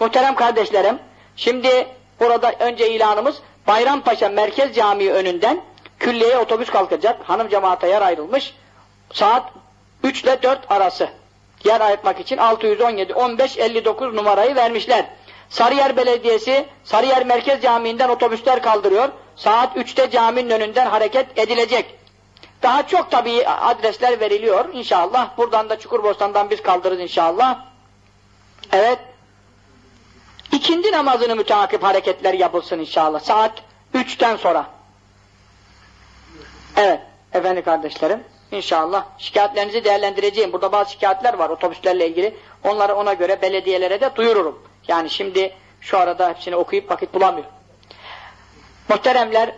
Muhterem kardeşlerim, şimdi burada önce ilanımız Bayrampaşa Merkez Camii önünden külliyeye otobüs kalkacak. Hanım cemaate yer ayrılmış. Saat 3 ile 4 arası yer ayırtmak için 617 15 59 numarayı vermişler. Sarıyer Belediyesi Sarıyer Merkez Camii'nden otobüsler kaldırıyor. Saat 3'te caminin önünden hareket edilecek. Daha çok tabii adresler veriliyor inşallah. Buradan da Çukurbostan'dan biz kaldırırız inşallah. Evet. İkindi namazını müteakip hareketler yapılsın inşallah. Saat 3'ten sonra. Evet. Efendi kardeşlerim. İnşallah şikayetlerinizi değerlendireceğim. Burada bazı şikayetler var otobüslerle ilgili. Onları ona göre belediyelere de duyururum. Yani şimdi şu arada hepsini okuyup vakit bulamıyorum. Muhteremler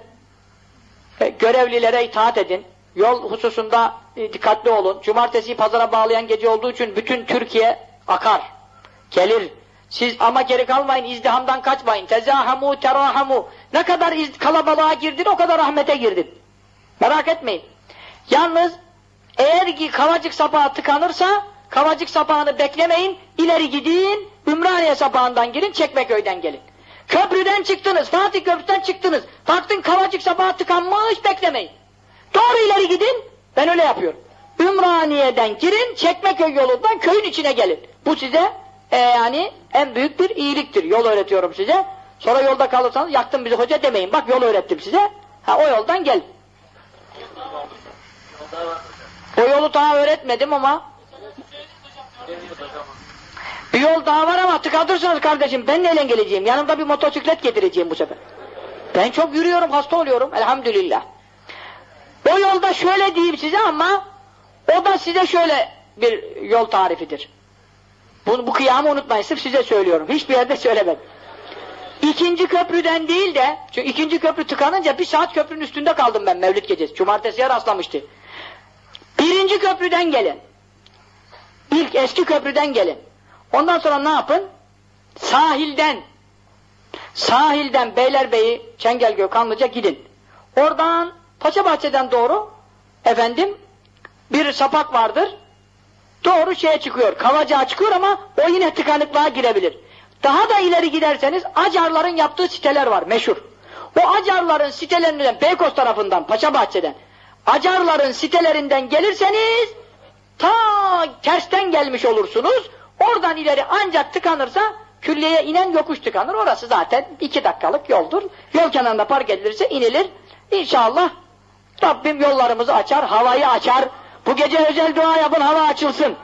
e, görevlilere itaat edin. Yol hususunda e, dikkatli olun. Cumartesi pazara bağlayan gece olduğu için bütün Türkiye akar. Gelir. Siz ama geri kalmayın, izdihamdan kaçmayın. Tezahamu, terahamu. Ne kadar iz, kalabalığa girdin, o kadar rahmete girdin. Merak etmeyin. Yalnız eğer ki Kavacık sapağı tıkanırsa Kavacık sapağını beklemeyin, ileri gidin, Ümraniye sapağından girin, Çekmeköy'den gelin. Köprüden çıktınız, Fatih Köprüsü'nden çıktınız. Baktın Kavacık sapağı tıkanmış, beklemeyin. Doğru ileri gidin, ben öyle yapıyorum. Ümraniye'den girin, Çekmeköy yolundan köyün içine gelin. Bu size e, yani en büyük bir iyiliktir. Yol öğretiyorum size. Sonra yolda kalırsanız yaktın bizi hoca demeyin. Bak yol öğrettim size. Ha o yoldan gel. O yolu daha öğretmedim ama bir yol daha var ama tıkatırsınız kardeşim. Ben neyle geleceğim? Yanımda bir motosiklet getireceğim bu sefer. Ben çok yürüyorum, hasta oluyorum. Elhamdülillah. O yolda şöyle diyeyim size ama o da size şöyle bir yol tarifidir. Bunu, bu kıyamı unutmayın. Sırf size söylüyorum. Hiçbir yerde söylemedim. İkinci köprüden değil de, çünkü ikinci köprü tıkanınca bir saat köprünün üstünde kaldım ben Mevlüt gecesi. Cumartesiye rastlamıştı. Birinci köprüden gelin. İlk eski köprüden gelin. Ondan sonra ne yapın? Sahilden, sahilden Beylerbeyi, Çengelköy, Kanlıca gidin. Oradan Paşabahçe'den doğru, efendim, bir sapak vardır. Doğru şeye çıkıyor, Kavacığa çıkıyor ama o yine tıkanıklığa girebilir. Daha da ileri giderseniz Acarların yaptığı siteler var meşhur. O Acarların sitelerinden Beykoz tarafından Paşabahçe'den Acarların sitelerinden gelirseniz ta tersten gelmiş olursunuz. Oradan ileri ancak tıkanırsa külliyeye inen yokuş tıkanır. Orası zaten iki dakikalık yoldur. Yol kenarında park edilirse inilir. İnşallah Rabbim yollarımızı açar, havayı açar. Bu gece özel dua yapın, hava açılsın.